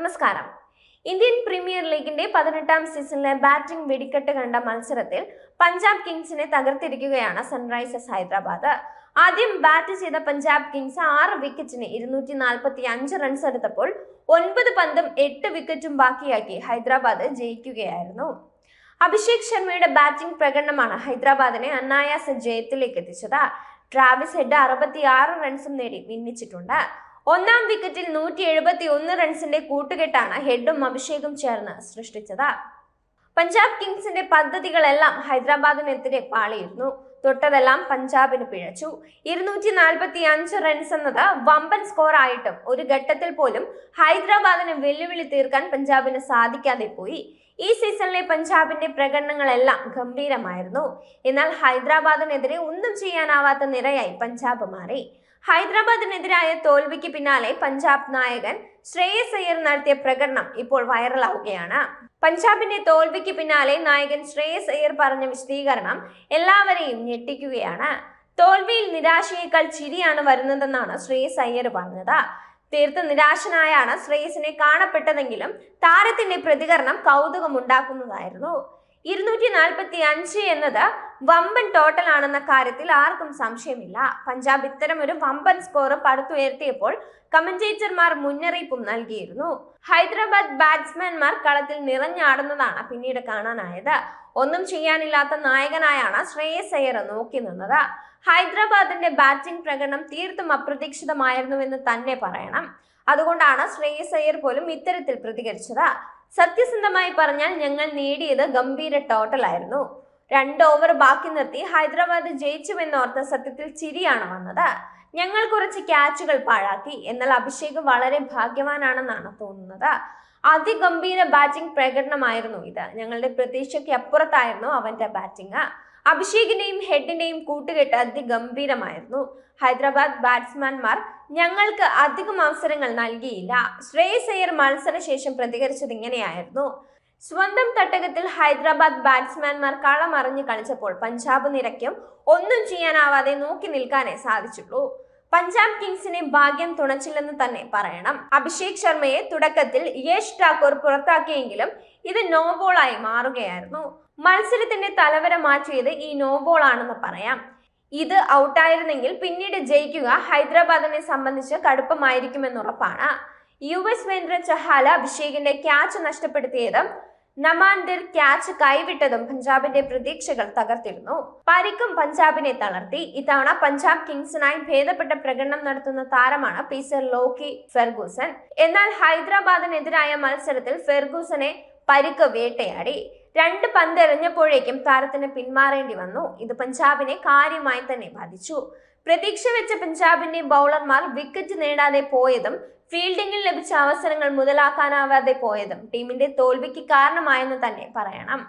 നമസ്കാരം. Indian premier ലീഗിന്റെ പതിനെട്ടാം സീസണിലെ ബാറ്റിംഗ് വെടിക്കെട്ട് കണ്ട മത്സരത്തിൽ പഞ്ചാബ് കിങ്സിനെ തകർത്തിരിക്കുകയാണ് സൺറൈസേഴ്സ് ഹൈദരാബാദ്. ആദ്യം ബാറ്റ് ചെയ്ത പഞ്ചാബ് കിങ്സ് ആറ് വിക്കറ്റിന് ഇരുന്നൂറ്റി നാൽപ്പത്തി അഞ്ച് റൺസ് എടുത്തപ്പോൾ ഒൻപത് പന്തും എട്ട് വിക്കറ്റും ബാക്കിയാക്കി ഹൈദരാബാദ് ജയിക്കുകയായിരുന്നു. അഭിഷേക് ശർമ്മയുടെ ബാറ്റിംഗ് പ്രകടനമാണ് ഹൈദരാബാദിനെ അനായാസ ജയത്തിലേക്ക് എത്തിച്ചത്. ട്രാവിസ് ഹെഡ് അറുപത്തിയാറ് റൺസും നേടി വിന്നിച്ചിട്ടുണ്ട്. ഒന്നാം വിക്കറ്റിൽ നൂറ്റി എഴുപത്തി ഒന്ന് റൺസിന്റെ കൂട്ടുകെട്ടാണ് ഹെഡും അഭിഷേകും ചേർന്ന് സൃഷ്ടിച്ചത്. പഞ്ചാബ് കിങ്സിന്റെ പദ്ധതികളെല്ലാം ഹൈദരാബാദിനെതിരെ പാളിയിരുന്നു. തൊട്ടതെല്ലാം പഞ്ചാബിന് പിഴച്ചു. ഇരുന്നൂറ്റി നാൽപ്പത്തി അഞ്ച് റൺസ് എന്നത് വമ്പൻ സ്കോർ ആയിട്ടും ഒരു ഘട്ടത്തിൽ പോലും ഹൈദരാബാദിന് വെല്ലുവിളി തീർക്കാൻ പഞ്ചാബിന് സാധിക്കാതെ പോയി. ഈ സീസണിലെ പഞ്ചാബിന്റെ പ്രകടനങ്ങളെല്ലാം ഗംഭീരമായിരുന്നു. എന്നാൽ ഹൈദരാബാദിനെതിരെ ഒന്നും ചെയ്യാനാവാത്ത നിരയായി പഞ്ചാബ് മാറി. ഹൈദരാബാദിനെതിരായ തോൽവിക്ക് പിന്നാലെ പഞ്ചാബ് നായകൻ ശ്രേയസ് അയ്യർ നടത്തിയ പ്രകടനം ഇപ്പോൾ വൈറലാവുകയാണ്. പഞ്ചാബിന്റെ തോൽവിക്ക് പിന്നാലെ നായകൻ ശ്രേയസ് അയ്യർ പറഞ്ഞ വിശദീകരണം എല്ലാവരെയും ഞെട്ടിക്കുകയാണ്. തോൽവിയിൽ നിരാശയേക്കാൾ ചിരിയാണ് വരുന്നതെന്നാണ് ശ്രേയസ് അയ്യർ പറഞ്ഞത്. തീർത്ത് നിരാശനായാണ് ശ്രേയസിനെ കാണപ്പെട്ടതെങ്കിലും താരത്തിന്റെ പ്രതികരണം കൗതുകമുണ്ടാക്കുന്നതായിരുന്നു. ഇരുന്നൂറ്റി നാൽപ്പത്തി അഞ്ച് എന്നത് വമ്പൻ ടോട്ടൽ ആണെന്ന കാര്യത്തിൽ ആർക്കും സംശയമില്ല. പഞ്ചാബ് ഇത്തരം ഒരു വമ്പൻ സ്കോർ പടുത്തുയർത്തിയപ്പോൾ കമന്റേറ്റർമാർ മുന്നറിയിപ്പും നൽകിയിരുന്നു. ഹൈദരാബാദ് ബാറ്റ്സ്മാൻമാർ കളത്തിൽ നിറഞ്ഞാടുന്നതാണ് പിന്നീട് കാണാനായത്. ഒന്നും ചെയ്യാനില്ലാത്ത നായകനായാണ് ശ്രേയസ് അയ്യർ നോക്കി നിന്നത്. ഹൈദരാബാദിന്റെ ബാറ്റിംഗ് പ്രകടനം തീർത്തും അപ്രതീക്ഷിതമായിരുന്നുവെന്ന് തന്നെ പറയണം. അതുകൊണ്ടാണ് ശ്രേയസ് അയ്യർ പോലും ഇത്തരത്തിൽ പ്രതികരിച്ചത്. സത്യസന്ധമായി പറഞ്ഞാൽ ഞങ്ങൾ നേടിയത് ഗംഭീര ടോട്ടലായിരുന്നു രണ്ട് ഓവർ ബാക്കി നിർത്തി ഹൈദരാബാദ് ജയിച്ചുവെന്നോർത്ത് സത്യത്തിൽ ചിരിയാണ് വന്നത്. ഞങ്ങൾ കുറച്ച് ക്യാച്ചുകൾ പാഴാക്കി. എന്നാൽ അഭിഷേക് വളരെ ഭാഗ്യവാനാണെന്നാണ് തോന്നുന്നത്. അതിഗംഭീര ബാറ്റിംഗ് പ്രകടനമായിരുന്നു ഇത്. ഞങ്ങളുടെ പ്രതീക്ഷയ്ക്ക് അപ്പുറത്തായിരുന്നു അവന്റെ ബാറ്റിംഗ് അഭിഷേകിന്റെയും ഹെഡിന്റെയും കൂട്ടുകെട്ട് അതിഗംഭീരമായിരുന്നു. ഹൈദരാബാദ് ബാറ്റ്സ്മാൻമാർ ഞങ്ങൾക്ക് അധികം അവസരങ്ങൾ നൽകിയില്ല. ശ്രേയസ് അയ്യർ മത്സരശേഷം പ്രതികരിച്ചത് ഇങ്ങനെയായിരുന്നു. സ്വന്തം തട്ടകത്തിൽ ഹൈദരാബാദ് ബാറ്റ്സ്മാൻമാർ കളമറിഞ്ഞ് കളിച്ചപ്പോൾ പഞ്ചാബ് നിരക്കും ഒന്നും ചെയ്യാനാവാതെ നോക്കി നിൽക്കാനേ സാധിച്ചുള്ളൂ. പഞ്ചാബ് കിങ്സിനെ ഭാഗ്യം തുണച്ചില്ലെന്ന് തന്നെ പറയണം. അഭിഷേക് ശർമ്മയെ തുടക്കത്തിൽ യശ് ഠാക്കൂർ പുറത്താക്കിയെങ്കിലും ഇത് നോബോളായി മാറുകയായിരുന്നു. മത്സരത്തിന്റെ തലവര മാറ്റിയത് ഈ നോ ബോൾ ആണെന്ന് പറയാം. ഇത് ഔട്ടായിരുന്നെങ്കിൽ പിന്നീട് ജയിക്കുക ഹൈദരാബാദിനെ സംബന്ധിച്ച് കടുപ്പമായിരിക്കുമെന്നുറപ്പാണ് യു എസ് വേന്ദ്ര ചഹാല അഭിഷേകിന്റെ ക്യാച്ച് നഷ്ടപ്പെടുത്തിയതും നമാൻദിർ ക്യാച്ച് കൈവിട്ടതും പഞ്ചാബിന്റെ പ്രതീക്ഷകൾ തകർത്തിരുന്നു. പരിക്കും പഞ്ചാബിനെ തളർത്തി. ഇത്തവണ പഞ്ചാബ് കിങ്സിനായി ഭേദപ്പെട്ട പ്രകടനം നടത്തുന്ന താരമാണ് പീസർ ലോക്കി ഫെർഗൂസൺ. എന്നാൽ ഹൈദരാബാദിനെതിരായ മത്സരത്തിൽ ഫെർഗൂസനെ പരിക്ക് വേട്ടയാടി. രണ്ട് പന്ത് എറിഞ്ഞപ്പോഴേക്കും താരത്തിന് പിന്മാറേണ്ടി വന്നു. ഇത് പഞ്ചാബിനെ കാര്യമായി തന്നെ ബാധിച്ചു. പ്രതീക്ഷ വെച്ച പഞ്ചാബിന്റെ ബൗളർമാർ വിക്കറ്റ് നേടാതെ പോയതും ഫീൽഡിംഗിൽ ലഭിച്ച അവസരങ്ങൾ മുതലാക്കാനാവാതെ പോയതും ടീമിന്റെ തോൽവിക്ക് കാരണമായെന്ന് തന്നെ പറയണം.